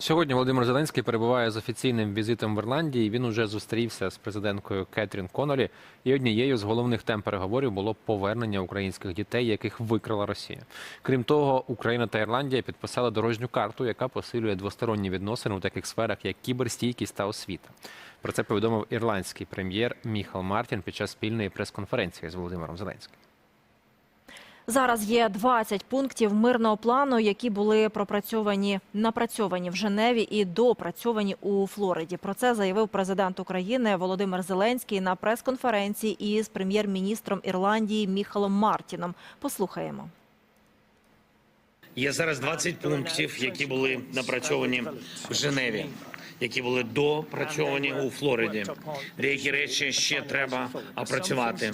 Сьогодні Володимир Зеленський перебуває з офіційним візитом в Ірландії. Він уже зустрівся з президенткою Кетрін Конолі. І однією з головних тем переговорів було повернення українських дітей, яких викрала Росія. Крім того, Україна та Ірландія підписали дорожню карту, яка посилює двосторонні відносини у таких сферах, як кіберстійкість та освіта. Про це повідомив ірландський прем'єр Міхал Мартін під час спільної прес-конференції з Володимиром Зеленським. Зараз є 20 пунктів мирного плану, які були пропрацьовані, напрацьовані в Женеві і допрацьовані у Флориді. Про це заявив президент України Володимир Зеленський на прес-конференції із прем'єр-міністром Ірландії Міхалом Мартіном. Послухаємо. Є зараз 20 пунктів, які були напрацьовані в Женеві, які були допрацьовані у Флориді. Деякі речі ще треба опрацювати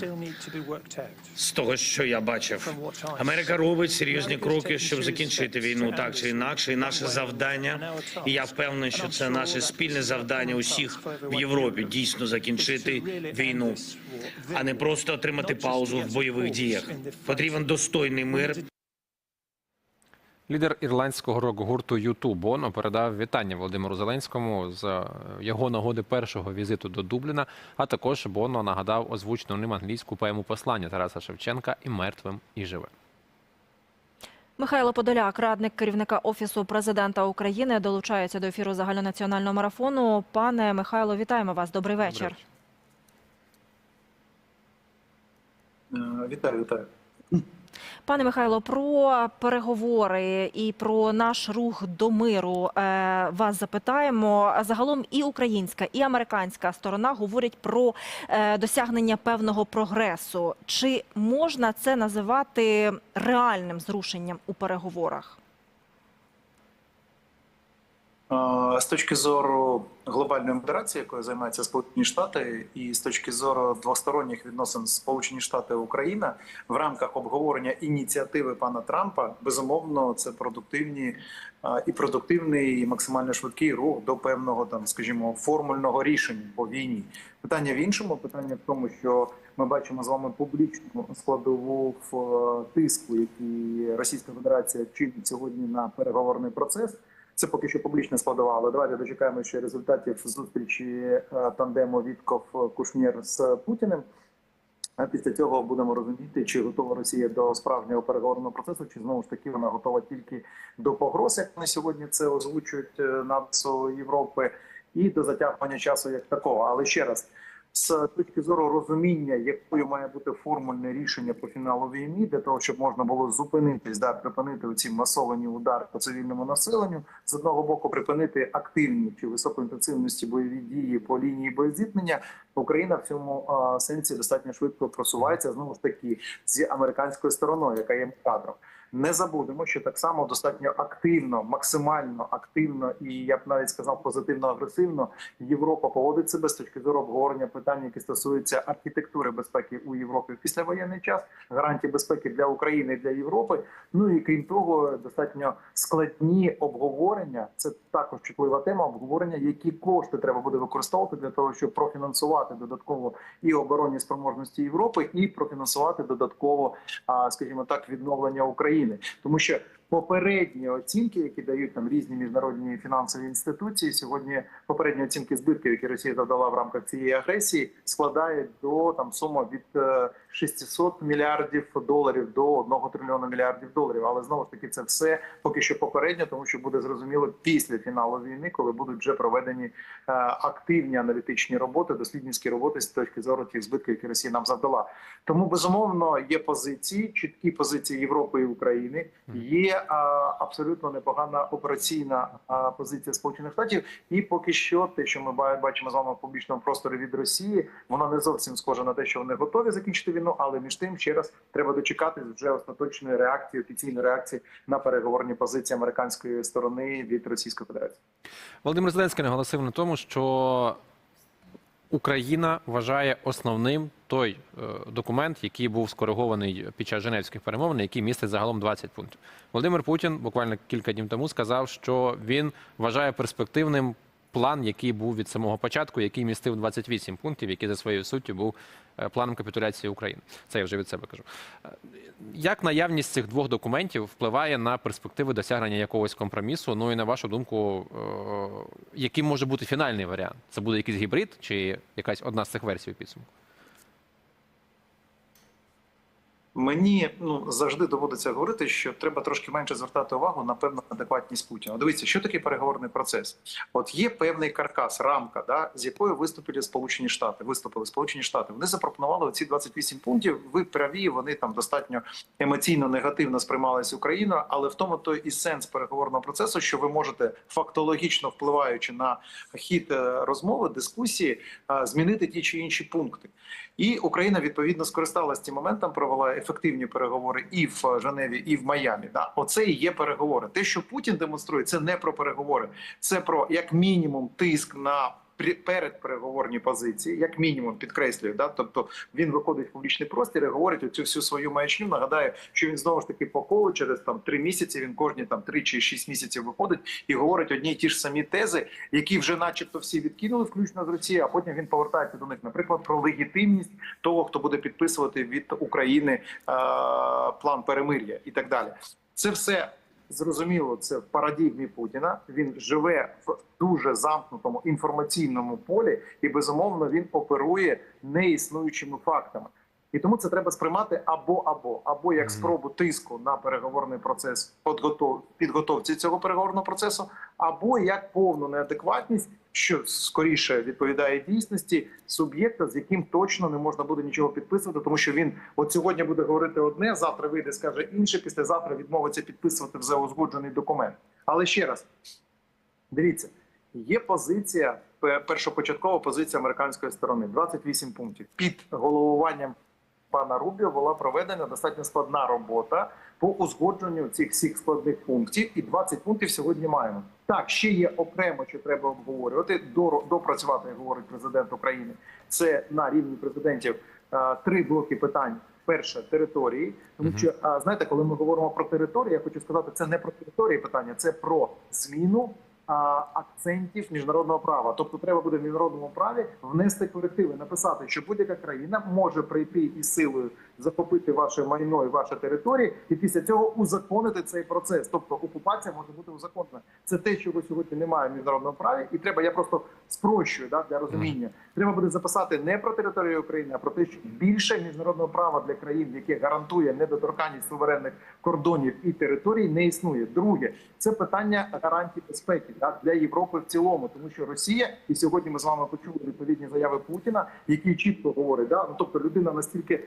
з того, що я бачив. Америка робить серйозні кроки, щоб закінчити війну так чи інакше. І наше завдання, і я впевнений, що це наше спільне завдання усіх в Європі дійсно закінчити війну, а не просто отримати паузу в бойових діях. Потрібен достойний мир. Лідер ірландського рок-гурту «Юту» Боно передав вітання Володимиру Зеленському з е, його нагоди першого візиту до Дубліна. А також Боно нагадав озвучену ним англійську поему послання Тараса Шевченка і мертвим, і живим. Михайло Подоляк, радник керівника офісу президента України, долучається до ефіру загальнонаціонального марафону. Пане Михайло, вітаємо вас. Добрий вечір. Е, Вітаю, вітаю. Пане Михайло, про переговори і про наш рух до миру е, вас запитаємо. Загалом і українська, і американська сторона говорять про е, досягнення певного прогресу. Чи можна це називати реальним зрушенням у переговорах? Е, З точки зору глобальної модерації, якою займаються Сполучені Штати, і з точки зору двосторонніх відносин Сполучені Штати Україна в рамках обговорення ініціативи пана Трампа, безумовно, це продуктивні е, і продуктивний, і максимально швидкий рух до певного там, скажімо, формульного рішення по війні. Питання в іншому, питання в тому, що ми бачимо з вами публічну складову в е, тиску, який Російська Федерація чинить сьогодні на переговорний процес. Це поки що публічна складова, але давайте дочекаємо ще результатів зустрічі е, тандему Вітков Кушнєр з Путіним. А після цього будемо розуміти, чи готова Росія до справжнього переговорного процесу, чи знову ж таки вона готова тільки до погроз, як вони сьогодні це озвучують е, НАЦО Європи, і до затягування часу як такого. Але ще раз. З точки зору розуміння, якою має бути формульне рішення по фіналу війни, для того, щоб можна було зупинитись, да, припинити оці масовані удари по цивільному населенню, з одного боку припинити активні чи високоінтенсивності бойові дії по лінії боєзіткнення, Україна в цьому сенсі достатньо швидко просувається знову ж таки з американською стороною, яка є кадром. Не забудемо, що так само достатньо активно, максимально активно і я б навіть сказав позитивно агресивно Європа поводить себе з точки зору обговорення питань, які стосуються архітектури безпеки у Європі в післявоєнний час, гарантії безпеки для України і для Європи. Ну і крім того, достатньо складні обговорення. Це також чутлива тема обговорення, які кошти треба буде використовувати для того, щоб профінансувати додатково і оборонні спроможності Європи, і профінансувати додатково, скажімо так, відновлення України, тому що попередні оцінки, які дають там різні міжнародні фінансові інституції, сьогодні попередні оцінки збитків, які Росія завдала в рамках цієї агресії, складають до там сума від е, 600 мільярдів доларів до 1 трильйона мільярдів доларів. Але знову ж таки, це все поки що попередньо, тому що буде зрозуміло після фіналу війни, коли будуть вже проведені е, активні аналітичні роботи, дослідницькі роботи з точки зору тих збитків, які Росія нам завдала. Тому безумовно є позиції, чіткі позиції Європи і України. Є абсолютно непогана операційна позиція Сполучених Штатів, і поки що те, що ми бачимо з вами в публічному просторі від Росії, воно не зовсім схоже на те, що вони готові закінчити війну. Але між тим, ще раз треба дочекатись вже остаточної реакції, офіційної реакції на переговорні позиції американської сторони від Російської Федерації. Володимир Зеленський наголосив на тому, що Україна вважає основним той е, документ, який був скоригований під час Женевських перемовин, який містить загалом 20 пунктів. Володимир Путін буквально кілька днів тому сказав, що він вважає перспективним план, який був від самого початку, який містив 28 пунктів, який за своєю суттю був е, планом капітуляції України. Це я вже від себе кажу. Е, Як наявність цих двох документів впливає на перспективи досягнення якогось компромісу? Ну і на вашу думку, яким може бути фінальний варіант? Це буде якийсь гібрид чи якась одна з цих версій у підсумку? Мені ну завжди доводиться говорити, що треба трошки менше звертати увагу на певну адекватність Путіна. Дивіться, що таке переговорний процес. От є певний каркас, рамка, да, з якою виступили Сполучені Штати. Виступили Сполучені Штати. Вони запропонували ці 28 пунктів. Ви праві, вони там достатньо емоційно негативно сприймалися Україною, але в тому той і сенс переговорного процесу, що ви можете фактологічно впливаючи на хід е, розмови, дискусії, е, змінити ті чи інші пункти. І Україна відповідно скористалася цим моментом, провела ефективні переговори і в Женеві, і в Майамі. Да, оце і є переговори. Те, що Путін демонструє, це не про переговори, це про як мінімум тиск на передпереговорні позиції, як мінімум підкреслюю. Да, тобто він виходить в публічний простір і говорить оцю всю свою маячню. Нагадаю, що він знову ж таки по колу через там три місяці. Він кожні там три чи шість місяців виходить і говорить одні й ті ж самі тези, які вже, начебто, всі відкинули, включно з Росії, а потім він повертається до них, наприклад, про легітимність того, хто буде підписувати від України е, план перемир'я і так далі. Це все зрозуміло. Це в парадігмі Путіна. Він живе в дуже замкнутому інформаційному полі, і безумовно він оперує неіснуючими фактами. І тому це треба сприймати або або або як спробу тиску на переговорний процес підготов- підготовці цього переговорного процесу, або як повну неадекватність, що скоріше відповідає дійсності суб'єкта, з яким точно не можна буде нічого підписувати, тому що він от сьогодні буде говорити одне, завтра вийде, скаже інше, післязавтра відмовиться підписувати вже узгоджений документ. Але ще раз дивіться, є позиція, першопочаткова позиція американської сторони 28 пунктів під головуванням пана Рубіо була проведена достатньо складна робота по узгодженню цих всіх складних пунктів, і 20 пунктів сьогодні маємо. Так, ще є окремо, що треба обговорювати, допрацювати, як говорить президент України. Це на рівні президентів е, три блоки питань. Перше території, тому що знаєте, коли ми говоримо про територію, я хочу сказати, це не про території питання, це про зміну акцентів міжнародного права. Тобто, треба буде в міжнародному праві внести корективи, написати, що будь-яка країна може прийти із силою захопити ваше майно і ваші території, і після цього узаконити цей процес. Тобто окупація може бути узаконена. Це те, чого сьогодні немає в міжнародному праві, і треба. Я просто спрощую да, для розуміння. Треба буде записати не про територію України, а про те, що більше міжнародного права для країн, яке гарантує недоторканність суверенних кордонів і територій, не існує. Друге, це питання гарантій безпеки да, для Європи в цілому, тому що Росія, і сьогодні ми з вами почули відповідні заяви Путіна, який чітко говорить, да, ну тобто людина настільки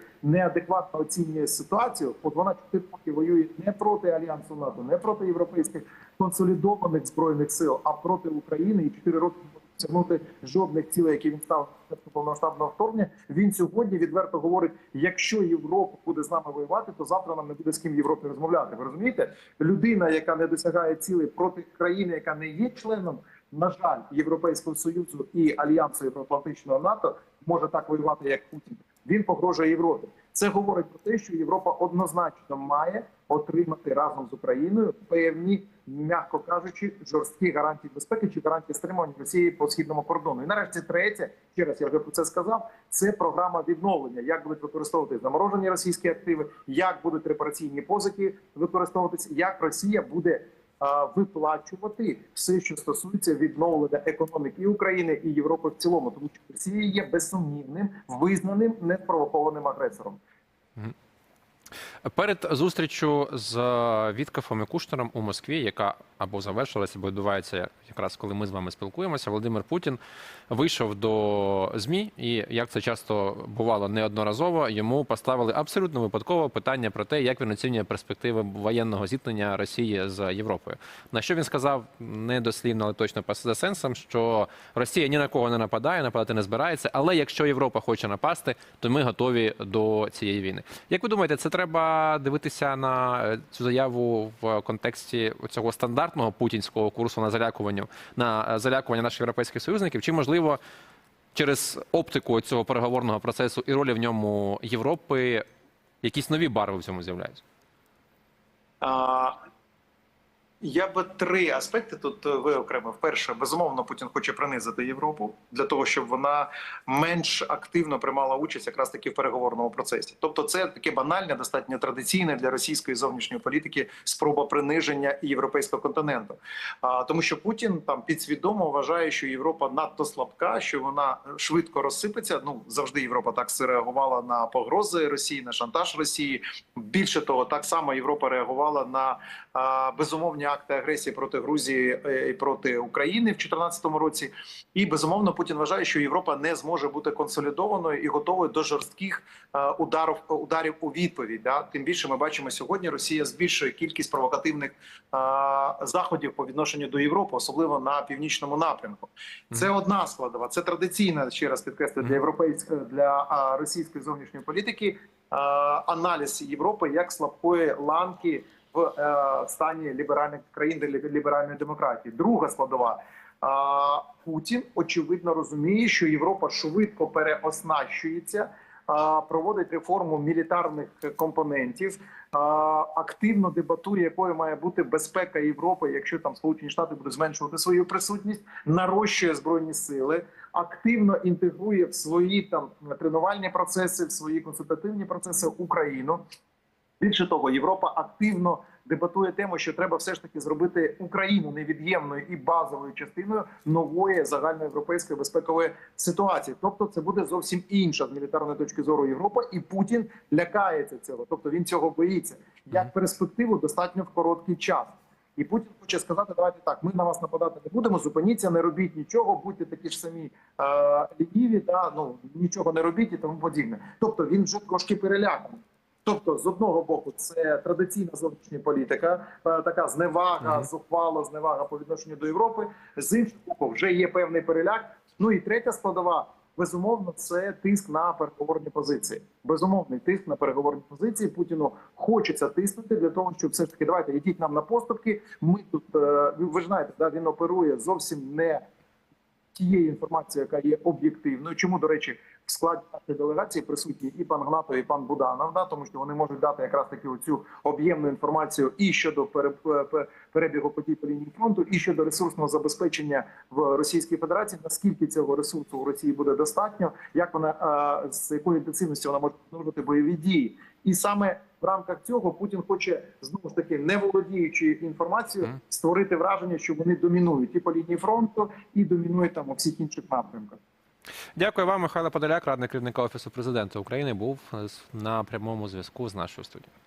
неадекватно оцінює ситуацію. Вона 4 роки воює не проти альянсу НАТО, не проти європейських консолідованих збройних сил, а проти України і 4 роки може досягнути жодних цілей, які він став повномасштабного вторгнення. Він сьогодні відверто говорить: якщо Європа буде з нами воювати, то завтра нам не буде з ким Європі розмовляти. Ви розумієте? Людина, яка не досягає цілей проти країни, яка не є членом, на жаль, Європейського союзу і альянсу Євроатлантичного НАТО, може так воювати, як Путін. Він погрожує Європі. Це говорить про те, що Європа однозначно має отримати разом з Україною певні, м'яко кажучи, жорсткі гарантії безпеки чи гарантії стримування Росії по східному кордону. І нарешті третє, ще раз я вже про це сказав. Це програма відновлення, як будуть використовувати заморожені російські активи, як будуть репараційні позики використовуватися, як Росія буде виплачувати все, що стосується відновлення економіки і України і Європи в цілому, тому що Росія є безсумнівним, визнаним неспровокованим агресором. Перед зустрічю з Віткафом і Кушнером у Москві, яка або завершилася, або відбувається якраз коли ми з вами спілкуємося, Володимир Путін вийшов до ЗМІ, і як це часто бувало неодноразово, йому поставили абсолютно випадково питання про те, як він оцінює перспективи воєнного зіткнення Росії з Європою. На що він сказав недослівно, але точно за сенсом, що Росія ні на кого не нападає, нападати не збирається. Але якщо Європа хоче напасти, то ми готові до цієї війни. Як ви думаєте, це треба дивитися на е, цю заяву в контексті цього стандартного путінського курсу на залякування на е, залякування наших європейських союзників? Чи можливо через оптику цього переговорного процесу і ролі в ньому Європи якісь нові барви в цьому з'являються? Я би три аспекти тут е, виокремив. Перше, безумовно, Путін хоче принизити Європу для того, щоб вона менш активно приймала участь якраз таки в переговорному процесі. Тобто, це таке банальне, достатньо традиційне для російської зовнішньої політики спроба приниження європейського континенту. А тому, що Путін там підсвідомо вважає, що Європа надто слабка, що вона швидко розсипеться. Ну завжди Європа так реагувала на погрози Росії, на шантаж Росії. Більше того, так само Європа реагувала на а, безумовні акти агресії проти Грузії е, і проти України в 2014 році. І безумовно Путін вважає, що Європа не зможе бути консолідованою і готовою до жорстких е, ударів ударів у відповідь. Да? Тим більше ми бачимо сьогодні, Росія збільшує кількість провокативних е, заходів по відношенню до Європи, особливо на північному напрямку. Це одна складова. Це традиційна ще раз підкреслю для європейської для російської зовнішньої політики. Аналіз Європи як слабкої ланки в е, стані ліберальних країн ліберальної демократії. Друга складова. А, Путін очевидно розуміє, що Європа швидко переоснащується, проводить реформу мілітарних компонентів, активно дебатує, якою має бути безпека Європи, якщо там Сполучені Штати будуть зменшувати свою присутність, нарощує збройні сили, активно інтегрує в свої там тренувальні процеси, в свої консультативні процеси Україну. Більше того, Європа активно дебатує тему, що треба все ж таки зробити Україну невід'ємною і базовою частиною нової загальноєвропейської безпекової ситуації. Тобто, це буде зовсім інша з мілітарної точки зору Європа, і Путін лякається цього. Тобто він цього боїться як перспективу достатньо в короткий час. І Путін хоче сказати: давайте так, ми на вас нападати не будемо. Зупиніться, не робіть нічого, будьте такі ж самі е, лініві, да ну нічого не робіть і тому подібне. Тобто він вже трошки переляканий. Тобто, з одного боку, це традиційна зовнішня політика, е, така зневага, зухвала, зневага по відношенню до Європи. З іншого боку, вже є певний переляк. Ну і третя складова. Безумовно, це тиск на переговорні позиції. Безумовний тиск на переговорні позиції. Путіну хочеться тиснути для того, щоб все ж таки давайте йдіть нам на поступки. Ми тут е, ви ви ж знаєте, да він оперує зовсім не тією інформацією, яка є об'єктивною. Чому до речі, в складі нашої делегації присутні і пан Гнато, і пан Буданов, да, тому що вони можуть дати якраз таки оцю об'ємну інформацію і щодо пере- перебігу подій по лінії фронту, і щодо ресурсного забезпечення в Російській Федерації. Наскільки цього ресурсу у Росії буде достатньо, як вона е, з якою інтенсивністю вона може продовжувати бойові дії, і саме в рамках цього Путін хоче знову ж таки, не володіючи інформацією, створити враження, що вони домінують і по лінії фронту, і домінують там у всіх інших напрямках. Дякую вам, Михайло Подоляк, радник керівника офісу президента України, був на прямому зв'язку з нашою студією.